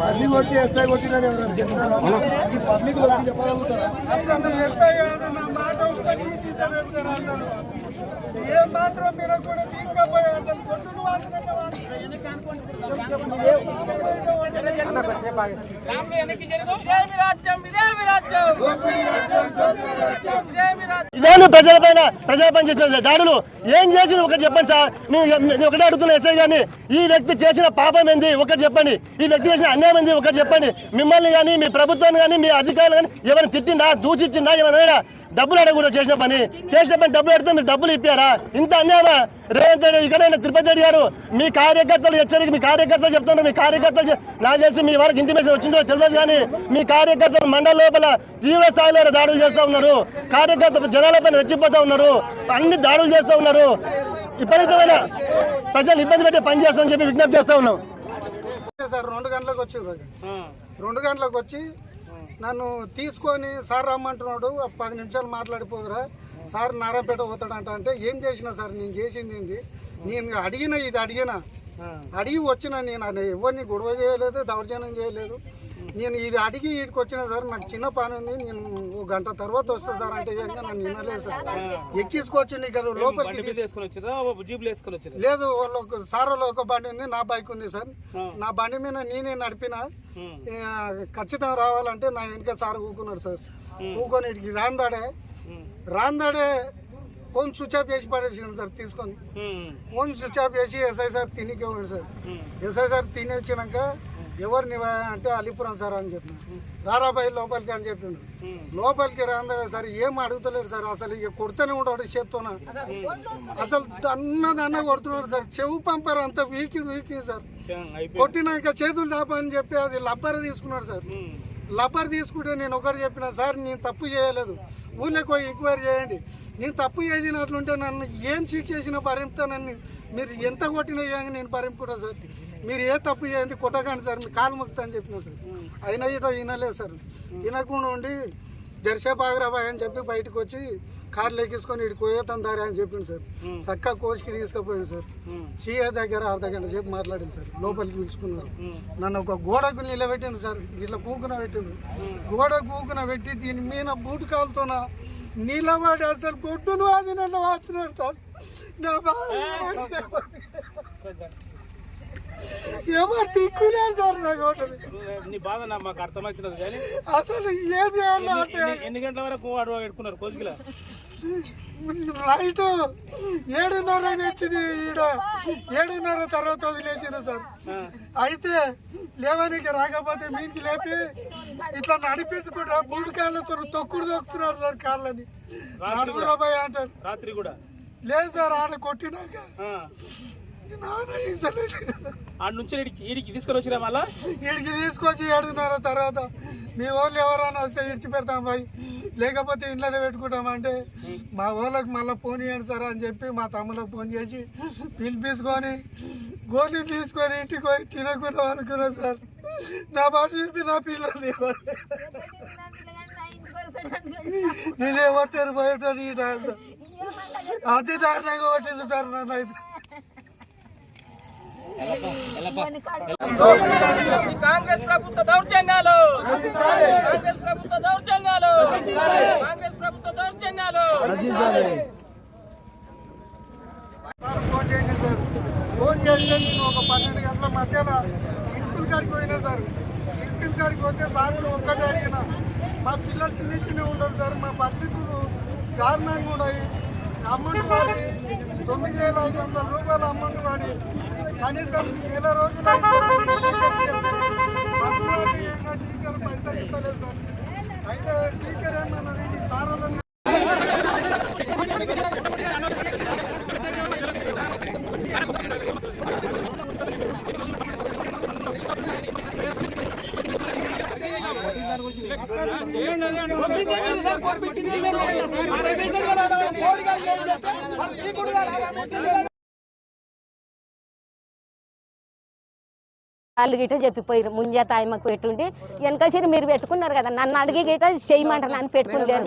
మళ్ళీ కొట్టి ఎస్ఐ కొట్టినని ఎవరైనా చెప్తారా? ఈ పబ్లిక్ వచ్చి చెప్పగలుగుతారా? అసలు నా మాట ఒక్కటి వింటలేరు సార్ అసలు ఏం మాత్రం మీరు కూడా తీసుకపోయి అసలు కొట్టును వాడుతున్నట్టు ఇదేను ప్రజలపైన పని చేసిన దాడులు ఏం చేసిన ఒకటి చెప్పండి సార్? నేను ఒకటే అడుగుతున్నా ఎస్ఐ గారిని ఈ వ్యక్తి చేసిన పాపం ఏంది? ఒకటి చెప్పండి. ఈ వ్యక్తి చేసిన అన్యాయం ఏంది? ఒకటి చెప్పండి. మిమ్మల్ని కానీ మీ ప్రభుత్వాన్ని కానీ మీ అధికారులు కానీ ఏమైనా తిట్టిందా దూషించిండా ఏమైనా డబ్బులు అడగకుండా చేసిన పని. చేసిన పని డబ్బులు అడిగితే మీరు డబ్బులు ఇప్పారా? ఇంత అన్యాయమా? రేవంత్ రెడ్డి ఇక్కడ తిరుపతి రెడ్డి గారు. మీ కార్యకర్తలు హెచ్చరిక మీ కార్యకర్తలు చెప్తున్నారు మీ కార్యకర్తలు నాకు తెలిసి మీ వరకు ఇంటిమేషన్ వచ్చిందో తెలియదు కానీ మీ కార్యకర్తలు మండల లోపల తీవ్ర స్థాయిలో దాడులు చేస్తూ ఉన్నారు. కార్యకర్తలు జనాలపైన రెచ్చిపోతూ ఉన్నారు. అన్ని దాడులు చేస్తూ ఉన్నారు. విపరీతమైన ప్రజలు ఇబ్బంది పెట్టే పని చేస్తామని చెప్పి విజ్ఞప్తి చేస్తూ ఉన్నాం. సార్ రెండు గంటలకు వచ్చి రెండు గంటలకు వచ్చి నన్ను తీసుకొని సార్ రమ్మంటున్నాడు పది నిమిషాలు మాట్లాడిపోదురా. సార్ నారాయణపేట పోతాడంట అంటే ఏం చేసిన సార్ నేను చేసింది ఏంది? నేను అడిగిన ఇది అడిగిన. అడిగి వచ్చిన నేను అది ఎవరిని గొడవ చేయలేదు దౌర్జన్యం చేయలేదు. నేను ఇది అడిగి వీడికి వచ్చిన సార్ నాకు చిన్న పని ఉంది నేను ఒక గంట తర్వాత వస్తా సార్ అంటే ఏం నేను వినలేదు సార్. ఎక్కించుకొచ్చింది ఇక్కడ లోపలికి లేదు వాళ్ళు ఒక సార్ వాళ్ళు ఒక బండి ఉంది నా బైక్ ఉంది సార్. నా బండి మీద నేనే నడిపిన. ఖచ్చితంగా రావాలంటే నా వెనక సార్ కూకున్నాడు సార్. కూకొని ఇటుకి రాందాడే. రాందాడే ఫోన్ స్విచ్ ఆఫ్ చేసి పడేసింది సార్ తీసుకొని. ఫోన్ స్విచ్ ఆఫ్ చేసి ఎస్ఐ సార్ తినికి సార్. ఎస్ఐ సార్ తిని వచ్చినాక ఎవరిని అంటే అలీపురం సార్ అని చెప్పిన రారాబాయి లోపలికి అని చెప్పిండు లోపలికి రాందాడే సార్ ఏం అడుగుతలేడు సార్. అసలు ఇక కొడుతూనే ఉంటాడు చేత్తోన. అసలు అన్నదన్న కొడుతున్నాడు సార్. చెవు పంపారు అంత వీకి వీకి సార్. కొట్టినాక చేతులు చాపని చెప్పి అది లబ్బర్ తీసుకున్నాడు సార్. లబ్బర్ తీసుకుంటే నేను ఒకటి చెప్పిన సార్ నేను తప్పు చేయలేదు. ఊళ్ళోకి పోయి ఎంక్వైరీ చేయండి. నేను తప్పు చేసినట్లుంటే నన్ను ఏం చీట్ చేసినా భరింపుతానని మీరు ఎంత కొట్టినా కానీ నేను భరింపుకుంటా సార్? మీరు ఏ తప్పు చేయండి కొట్టకండి సార్ మీ కాలు మొక్కుతా అని చెప్పిన సార్. అయినా ఇటో వినలేదు సార్. వినకుండా ఉండి దర్శేపు ఆగ్రాబాయ్ అని చెప్పి బయటకు వచ్చి కార్లు ఎక్కించుకొని ఇటు కోయతాను దారి అని చెప్పింది సార్. చక్క కోచ్కి తీసుకుపోయింది సార్. సీఏ దగ్గర అర్ధ గంట సేపు మాట్లాడింది సార్. లోపలికి పిలుచుకున్నారు. నన్ను ఒక గోడకు నిలబెట్టింది సార్. ఇట్లా కూకున పెట్టింది గోడ కూకున పెట్టి దీని మీద బూటు కాలుతోన నిలబడి అసలు గొడ్డును అది నన్ను వాడుతున్నాడు సార్. నా బాధ ఎవరు దిక్కులేదు సార్ నా గోడని నీ బాధ నా మాకు అర్థమవుతున్నది కానీ అసలు ఏం చేయాలో ఎన్ని- ఎన్ని గంటల వరకు అడవ పెట్టుకున్నారు కోసికిలా నైట్ ఏడున్నర తెచ్చింది ఈడ. ఏడున్నర తర్వాత వదిలేసిన సార్. అయితే లేవనికి రాకపోతే మీనికి లేపి ఇట్లా నడిపించుకుంటా మూడు కాళ్ళతో తొక్కుడు తొక్కుతున్నారు సార్ కాళ్ళని. నడుగురా భయ అంటారు. రాత్రి కూడా? లేదు సార్ ఆడ కొట్టినాక. ఆ. ఆడ నుంచి ఈడికి తీసుకొని వచ్చిరా మళ్ళా? ఈడికి తీసుకొచ్చి ఏడున్నర తర్వాత మీ వాళ్ళు ఎవరైనా వస్తే ఇడిచి పెడతాం పోయి లేకపోతే ఇంట్లోనే పెట్టుకుంటామంటే మా వాళ్ళకి మళ్ళీ ఫోన్ చేయండి సార్ అని చెప్పి మా తమ్ముళ్ళకి ఫోన్ చేసి పిలిపించుకొని గోళీలు తీసుకొని ఇంటికి పోయి తినకుండా అనుకున్నా సార్. నా పరిస్థితి నా పిల్లలు ఎవరు నేను ఎవరు తెరిపోయేటని ఈ టైం సార్ అతి దారుణంగా కొట్టింది సార్ నన్ను అయితే. కాంగ్రెస్ ప్రభుత్వ దౌర్జన్యాలు! కాంగ్రెస్ ప్రభుత్వ దౌర్జన్యాలు! కాంగ్రెస్ ప్రభుత్వ దౌర్జన్యాలు! ఫోన్ చేసి సార్ ఫోన్ చేస్తే నేను ఒక పన్నెండు గంటల మధ్యలో స్కూల్ కాడికి పోయినా సార్. స్కూల్ కాడికి పోతే సార్ ఒక్కటే అడిగిన. మా పిల్లలు చిన్న చిన్న ఉండరు సార్. మా పరిస్థితులు దారుణంగా ఉన్నాయి. అమౌంట్ వాడి తొమ్మిది వేల ఐదు వందల రూపాయలు అమౌంట్ వాడి కనీసం నెల రోజులు టీచర్ పైసలు ఇస్తలేదు సార్. అయితే టీచర్ ఏమన్నది సార్ వాళ్ళు గిట్ట చెప్పిపోయారు ముంజేత ఆయమ్మకు పెట్టుండి వెనక సిరి మీరు పెట్టుకున్నారు కదా నన్ను అడిగి గిట్ట చేయమంటారు నన్ను పెట్టుకుంటారు.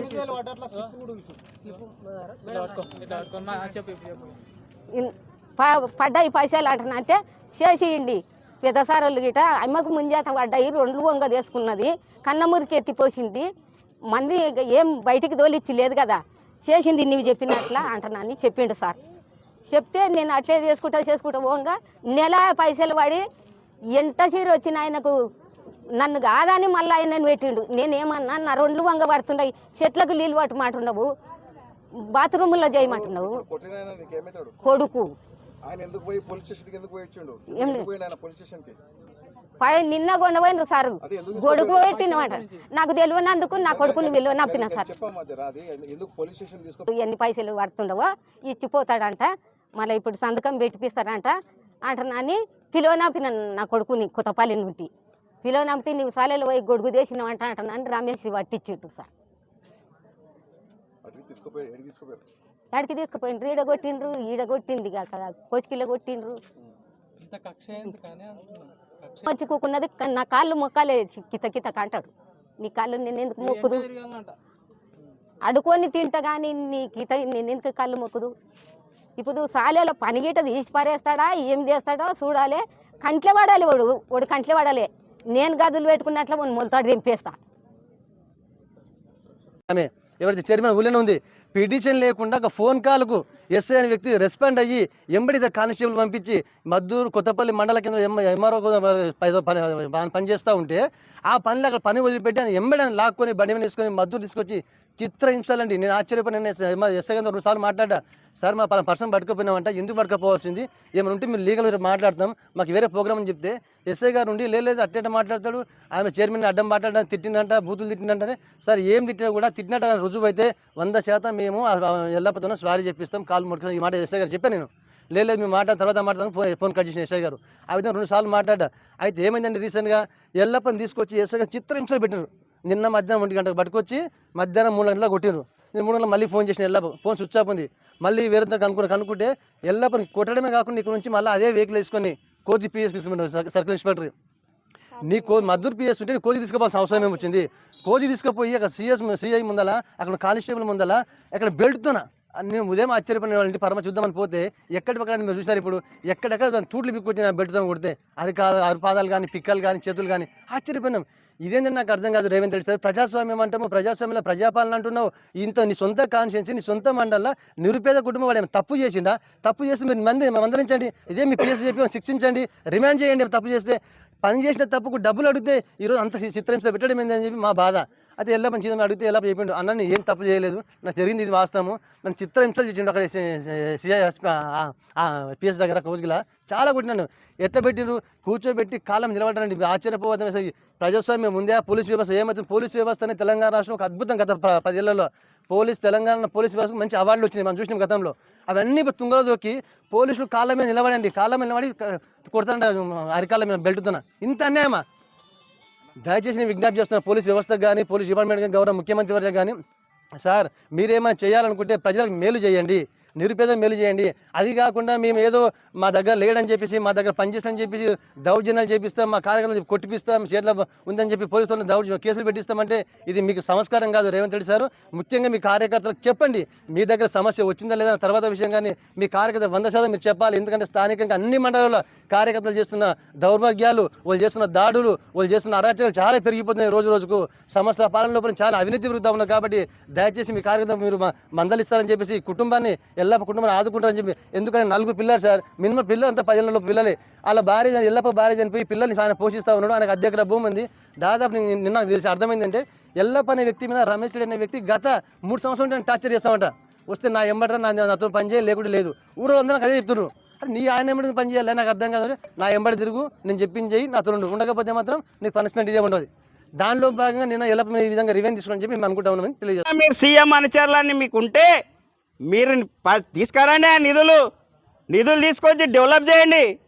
పడ్డాయి పైసలు అంటున్నా అంటే చేసేయండి. పెద్దసారోళ్ళు గిట అమ్మకు ముంజేత పడ్డాయి రెండు వంగ తీసుకున్నది కన్నమురికి ఎత్తిపోసింది. మంది ఏం బయటికి తోలిచ్చి లేదు కదా. చేసింది నీవు చెప్పినట్లా అంటున్నాను చెప్పిండు సార్. చెప్తే నేను అట్లే చేసుకుంటా చేసుకుంటా పోగా నెల పైసలు పడి ఎంత చీర వచ్చిన ఆయనకు నన్ను కాదని మళ్ళీ ఆయన పెట్టిండు. నేనేమన్నా నా రెండు వంగ పడుతున్నాయి చెట్లకు నీళ్ళు పట్టమంటున్నావు బాత్రూముల్లో చేయమంటున్నావు? కొడుకు. నిన్న కొండపోయినారు సార్. గొడుగు పెట్టినమాట. నాకు తెలియనందుకు నా కొడుకుని విలువ నప్పిన సార్. ఎన్ని పైసలు పడుతుండవో ఇచ్చిపోతాడంట. మళ్ళీ ఇప్పుడు సంతకం పెట్టిపిస్తాడంట అంటున్నాని పిలువనాపిన నా కొడుకుని కొత్తపల్లి నుండి పిలువనాపితే నీవు సాలెలు పోయి గొడుగు చేసినావంట అంటున్నాను రమేష్ పట్టించిండు సార్. అటు ఎడికి తీసుకుపోయిండ్రు? ఈడ కొట్టిండ్రు ఈడ కొట్టింది కాక కోసికిలో కొట్టిండ్రు. వచ్చి కూకున్నది నా కాళ్ళు మొక్కాలే కిత కిత కంటాడు. నీ కాళ్ళు నేను ఎందుకు మొక్కుదు? అడుకొని తింటా కానీ నీ కిత నేను ఎందుకు కళ్ళు మొక్కుదు? ఇప్పుడు సాలేలో పనిగిట తీసి పారేస్తాడా? ఏం చేస్తాడో చూడాలి. కంట్లే పడాలి వాడు. వాడు కంట్లే పడాలి నేను గదులు పెట్టుకున్నట్లు వాడిని మొలతాడు దింపేస్తా. ఆమె ఎవరైతే చైర్మన్ ఊళ్ళోనే ఉంది. పిటిషన్ లేకుండా ఒక ఫోన్ కాల్కు ఎస్ఐ అనే వ్యక్తి రెస్పాండ్ అయ్యి ఎంబడి కానిస్టేబుల్ పంపించి మద్దూరు కొత్తపల్లి మండల కేంద్రం ఎంఆర్ఓ పని పనిచేస్తూ ఉంటే ఆ పనిలో అక్కడ పని వదిలిపెట్టి ఎంబడి లాక్కొని బండి మీద తీసుకొని మద్దూరు తీసుకొచ్చి చిత్ర హింసలండి నేను ఆశ్చర్యపోయిన నేను ఎస్ఐ గారితో రెండుసార్లు మాట్లాడా సార్ మా పలానా పర్సన్ పట్టుకుపోయినామంట ఎందుకు పట్టుకపోవాల్సింది? ఏమైనా ఉంటే మీరు లీగల్ మాట్లాడతాం మాకు వేరే ప్రోగ్రామ్ అని చెప్తే. ఎస్ఐ గారు ఉండి లేదు అట్టేట మాట్లాడతాడు ఆమె చైర్మన్ అడ్డం మాట్లాడడం తిట్టిందంట బూతులు తిట్టిందంటే సార్ ఏం తిట్టినా కూడా తిట్టినట్టు కానీ రుజువు అయితే వంద శాతం మేము ఎల్లపోతున్నా స్వారీ చెప్పిస్తాం కాలు ముట్టుకుని ఈ మాట ఎస్ఐ గారు చెప్పాను నేను. లేదు మీ మాట తర్వాత మాట్లాడదాం ఫోన్ ఫోన్ కట్ చేసిన ఎస్ఐ గారు. ఆ విధంగా రెండు సార్లు మాట్లాడా. అయితే ఏమైందండి రీసెంట్గా? ఎల్లప్పని తీసుకొచ్చి ఎస్ఐ గారు చిత్రహింసలు పెట్టినారు. నిన్న మధ్యాహ్నం ఒంటి గంటకు పట్టుకొచ్చి మధ్యాహ్నం మూడు గంటలకు కొట్టిండ్రు నేను మూడు గంటలకు మళ్ళీ ఫోన్ చేసిన ఎల్లప్ప ఫోన్ స్విచ్ ఆఫ్ ఉంది. మళ్ళీ వేరే కనుక్కుని కనుక్కుంటే ఎల్లప్పని కొట్టడమే కాకుండా ఇక్కడ నుంచి మళ్ళీ అదే వెహికల్ వేసుకొని కోచి పిఎస్ తీసుకున్నారు సర్కిల్ ఇన్స్పెక్టర్ నీ కో మద్దూరు పిఎస్ ఉంటే కోచి తీసుకుపోవాల్సిన అవసరం ఏమి వచ్చింది? కోచి తీసుకుపోయి అక్కడ సిఎస్ సిఐ ముందల అక్కడ కానిస్టేబుల్ ముందల అక్కడ బెల్ట్తోనా నేను ఉదయం ఆశ్చర్యపోయిన వాళ్ళ పరమ చూద్దామని పోతే ఎక్కడి పక్కన మీరు చూసారు ఇప్పుడు? ఎక్కడెక్కడ దాని తూట్లు పిక్కొచ్చిన నా కొడితే? అరికా అరిపాదాలు కానీ పిక్కలు కానీ చేతులు కానీ ఆశ్చర్యపోయినాం. ఇదేంటంటే నాకు అర్థం కాదు రేవంత్ రెడ్డి సార్? ప్రజాస్వామ్యం అంటాము ప్రజాస్వామ్యంలో ప్రజాపాలన అంటున్నావు. ఇంత నీ సొంత కాన్షియన్స్ నీ సొంత మండలంలో నిరుపేద కుటుంబం వాడు తప్పు చేసిండా? తప్పు చేసి మీరు మంది మందలించండి. ఇదే మీ పిఎస్ చెప్పి శిక్షించండి. రిమాండ్ చేయండి తప్పు చేస్తే. పని చేసిన తప్పుకు డబ్బులు అడిగితే ఈరోజు అంత చిత్రహింస పెట్టడం ఏందని చెప్పి మా బాధ. అయితే ఎలా మంచి అడిగితే ఎలా చెప్పిండు. అన్న నేను ఏం తప్పు చేయలేదు. నాకు జరిగింది ఇది వాస్తవము. నన్ను చిత్రహింసలు చేసిండు అక్కడ సిఐ పిఎస్ దగ్గర కోజ్గిలా. చాలా కొట్టినాను. ఎట్లా పెట్టిండ్రు? కూర్చోబెట్టి కాలం నిలబడ్డానండి. ఆశ్చర్యపోవద్దు అసలు ప్రజాస్వామ్యం ముందే పోలీస్ వ్యవస్థ ఏమవుతుంది? పోలీస్ వ్యవస్థ అనేది తెలంగాణ రాష్ట్రం ఒక అద్భుతం గత ప- పదేళ్ళలో పోలీస్ తెలంగాణ పోలీస్ వ్యవస్థకు మంచి అవార్డులు వచ్చినాయి. మనం చూసినాం గతంలో. అవన్నీ ఇప్పుడు తుంగలో దొక్కి పోలీసులు కాళ్ళ మీద నిలబడండి. కాళ్ళ మీద నిలబడి క- అరికాళ్ళ మీద బెల్టుతున్నా ఇంత అన్యాయమా? దయచేసి నేను విజ్ఞప్తి చేస్తున్న పోలీస్ వ్యవస్థకు కానీ పోలీస్ డిపార్ట్మెంట్ కానీ గౌరవ ముఖ్యమంత్రి వర్గం కానీ సార్ మీరేమైనా చేయాలనుకుంటే ప్రజలకు మేలు చేయండి నిరుపేద మేలు చేయండి. అది కాకుండా మేము ఏదో మా దగ్గర లేడని చెప్పేసి మా దగ్గర పనిచేస్తామని చెప్పేసి దౌర్జన్యాలు చేపిస్తాం మా కార్యక్రమాలు కొట్టిపిస్తాం చేతుల ఉందని చెప్పి పోలీసులను దౌర్జ కేసులు పెట్టిస్తామంటే ఇది మీకు సంస్కారం కాదు రేవంత్ రెడ్డి సార్. ముఖ్యంగా మీ కార్యకర్తలకు చెప్పండి మీ దగ్గర సమస్య వచ్చిందా లేదా తర్వాత విషయం కానీ మీ కార్యకర్త వంద శాతం మీరు చెప్పాలి. ఎందుకంటే స్థానికంగా అన్ని మండలాల్లో కార్యకర్తలు చేస్తున్న దౌర్భాగ్యాలు వాళ్ళు చేస్తున్న దాడులు వాళ్ళు చేస్తున్న అరాచకాలు చాలా పెరిగిపోతున్నాయి రోజు రోజుకు. సంస్థల పాలన లోపల చాలా అవినీతి వృద్ధి ఉన్నారు కాబట్టి దయచేసి మీ కార్యకర్త మీరు మందలిస్తారని చెప్పేసి కుటుంబాన్ని ఎల్లప్ప కుటుంబాన్ని ఆదుకుంటారని చెప్పి ఎందుకంటే నలుగురు పిల్లలు సార్ మినిమం పిల్లలు అంతా పదిహేనులో పిల్లలే. వాళ్ళ భార్య ఎల్లప్ప భార్య చనిపోయి పిల్లల్ని ఆయన పోషిస్తూ ఉన్నాడు ఆయనకు అధ్యక్ష భూమి ఉంది. దాదాపు నిన్న నాకు తెలిసి అర్థమైందంటే ఎల్లప్ప అనే వ్యక్తి మీద రమేష్ రెడ్డి అనే వ్యక్తి గత మూడు సంవత్సరాలు నేను టార్చర్ చేస్తామంట. వస్తే నా ఎంబడరా నా నాతో పని చేయాలి లేకుండా లేదు. ఊళ్ళో అందరూ అదే చెప్తున్నారు. అరే నీ ఆయన ఎంబడి పని చేయాలి నాకు అర్థం కాదు. నా ఎంబడి తిరుగు నేను చెప్పింది చేయి నా ఉండు. ఉండకపోతే మాత్రం నీకు పనిష్మెంట్ ఇదే ఉండదు దానిలో భాగంగా నేను ఎలా ఈ విధంగా రివెన్ తీసుకుని చెప్పి మేము అనుకుంటా ఉన్నామని మీరు సీఎం అనుచరులని మీకు ఉంటే మీరు ప- తీసుకురండి ఆ నిధులు. నిధులు తీసుకొచ్చి డెవలప్ చేయండి.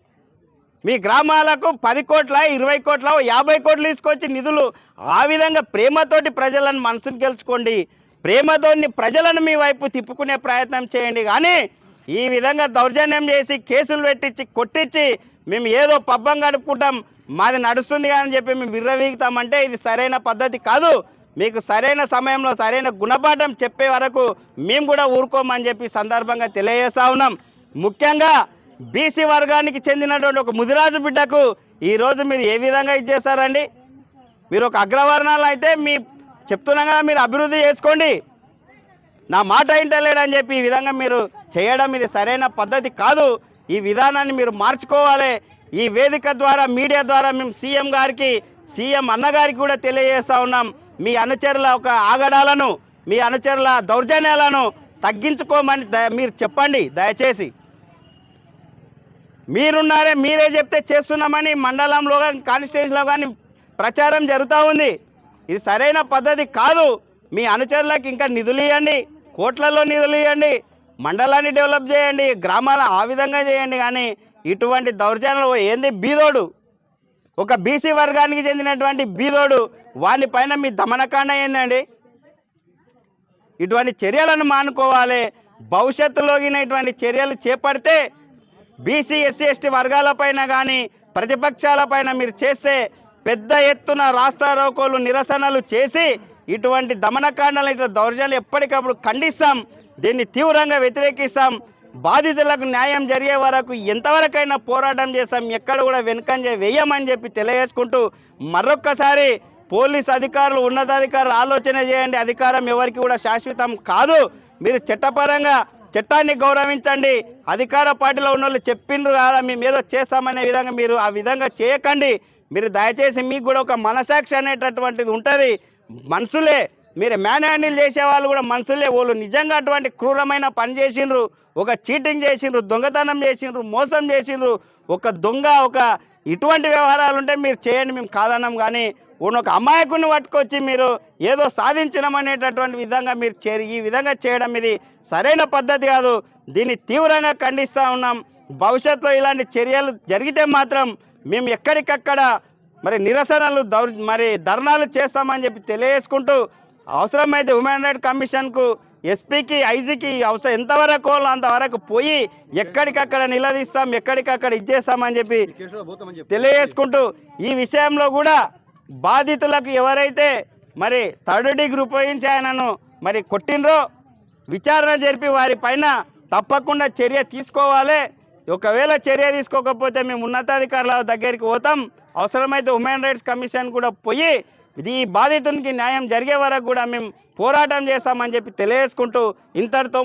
మీ గ్రామాలకు పది కోట్ల ఇరవై కోట్ల యాభై కోట్లు తీసుకొచ్చి నిధులు. ఆ విధంగా ప్రేమతోటి ప్రజలను మనసును గెలుచుకోండి. ప్రేమతోని ప్రజలను మీ వైపు తిప్పుకునే ప్రయత్నం చేయండి. కానీ ఈ విధంగా దౌర్జన్యం చేసి కేసులు పెట్టించి కొట్టించి మేము ఏదో పబ్బం గడుపుకుంటాం. మాది నడుస్తుంది అని చెప్పి మేము విర్రవీగుతామంటే ఇది సరైన పద్ధతి కాదు. మీకు సరైన సమయంలో సరైన గుణపాఠం చెప్పే వరకు మేము కూడా ఊరుకోమని చెప్పి సందర్భంగా తెలియజేస్తా ఉన్నాం. ముఖ్యంగా బీసీ వర్గానికి చెందినటువంటి ఒక ముదిరాజు బిడ్డకు ఈరోజు మీరు ఏ విధంగా ఇచ్చేస్తారండి మీరు ఒక అగ్రవర్ణాలు అయితే మీ చెప్తున్నాం కదా మీరు అభివృద్ధి చేసుకోండి. నా మాట ఇంటలేడని చెప్పి ఈ విధంగా మీరు చేయడం ఇది సరైన పద్ధతి కాదు. ఈ విధానాన్ని మీరు మార్చుకోవాలి. ఈ వేదిక ద్వారా మీడియా ద్వారా మేము సీఎం గారికి సీఎం అన్నగారికి కూడా తెలియజేస్తూ ఉన్నాం. మీ అనుచరుల ఒక ఆగడాలను మీ అనుచరుల దౌర్జన్యాలను తగ్గించుకోమని మీరు చెప్పండి దయచేసి. మీరున్నారే మీరే చెప్తే చేస్తున్నామని మండలంలో కానీ కాన్స్టిట్యూన్స్లో కానీ ప్రచారం జరుగుతూ ఉంది. ఇది సరైన పద్ధతి కాదు. మీ అనుచరులకు ఇంకా నిధులు ఇవ్వండి కోట్లలో నిధులు ఇవ్వండి మండలాన్ని డెవలప్ చేయండి గ్రామాల ఆ విధంగా చేయండి కానీ ఇటువంటి దౌర్జన్యాలు ఏంది? బీదోడు. ఒక బీసీ వర్గానికి చెందినటువంటి బీదోడు వాని పైన మీ దమనకాండ ఏందండి? ఇటువంటి చర్యలను మానుకోవాలి. భవిష్యత్తులోగిన ఇటువంటి చర్యలు చేపడితే బీసీ ఎస్సీ ఎస్టీ వర్గాలపైన కానీ ప్రతిపక్షాలపైన మీరు చేస్తే పెద్ద ఎత్తున రాస్తారోకోలు నిరసనలు చేసి ఇటువంటి దమనకాండలు ఇట్లా దౌర్జన్యాలు ఎప్పటికప్పుడు ఖండిస్తాం. దీన్ని తీవ్రంగా వ్యతిరేకిస్తాం. బాధితులకు న్యాయం జరిగే వరకు ఎంతవరకైనా పోరాటం చేస్తాం. ఎక్కడ కూడా వెనుకంజ వేయమని చెప్పి తెలియజేసుకుంటూ మరొక్కసారి పోలీస్ అధికారులు ఉన్నతాధికారులు ఆలోచన చేయండి. అధికారం ఎవరికి కూడా శాశ్వతం కాదు. మీరు చట్టపరంగా చట్టాన్ని గౌరవించండి. అధికార పార్టీలో ఉన్న వాళ్ళు చెప్పిండ్రు కదా మేము ఏదో చేస్తామనే విధంగా మీరు ఆ విధంగా చేయకండి. మీరు దయచేసి మీకు కూడా ఒక మనసాక్షి అనేటటువంటిది ఉంటుంది. మనుషులే మీరు మ్యాన్ హ్యాండిల్ చేసే వాళ్ళు కూడా మనుషులే వాళ్ళు నిజంగా అటువంటి క్రూరమైన పని చేసిండ్రు ఒక చీటింగ్ చేసిండ్రు దొంగతనం చేసిండ్రు మోసం చేసిండ్రు ఒక దొంగ ఒక ఇటువంటి వ్యవహారాలు ఉంటే మీరు చేయండి మేము కాదన్నాం కానీ ఉన్న ఒక అమాయకుని పట్టుకొచ్చి మీరు ఏదో సాధించడం అనేటటువంటి విధంగా మీరు చే ఈ విధంగా చేయడం ఇది సరైన పద్ధతి కాదు. దీన్ని తీవ్రంగా ఖండిస్తూ ఉన్నాం. భవిష్యత్తులో ఇలాంటి చర్యలు జరిగితే మాత్రం మేము ఎక్కడికక్కడ మరి నిరసనలు దౌర్ మరి ధర్నాలు చేస్తామని చెప్పి తెలియజేసుకుంటూ అవసరమైతే హ్యూమన్ రైట్ కమిషన్కు ఎస్పీకి ఐజీకి అవసరం ఎంతవరకు అంతవరకు పోయి ఎక్కడికక్కడ నిలదీస్తాం ఎక్కడికక్కడ ఇచ్చేస్తామని చెప్పి తెలియజేసుకుంటూ ఈ విషయంలో కూడా బాధితులకు ఎవరైతే మరి థర్డ్ డిగ్రీ ఉపయోగించి ఆయనను మరి కొట్టినరో విచారణ జరిపి వారి పైన తప్పకుండా చర్య తీసుకోవాలి. ఒకవేళ చర్య తీసుకోకపోతే మేము ఉన్నతాధికారుల దగ్గరికి పోతాం. అవసరమైతే హ్యూమన్ రైట్స్ కమిషన్ కూడా పోయి ఇది బాధితునికి న్యాయం జరిగే వరకు కూడా మేము పోరాటం చేస్తామని చెప్పి తెలియజేసుకుంటూ ఇంతటితో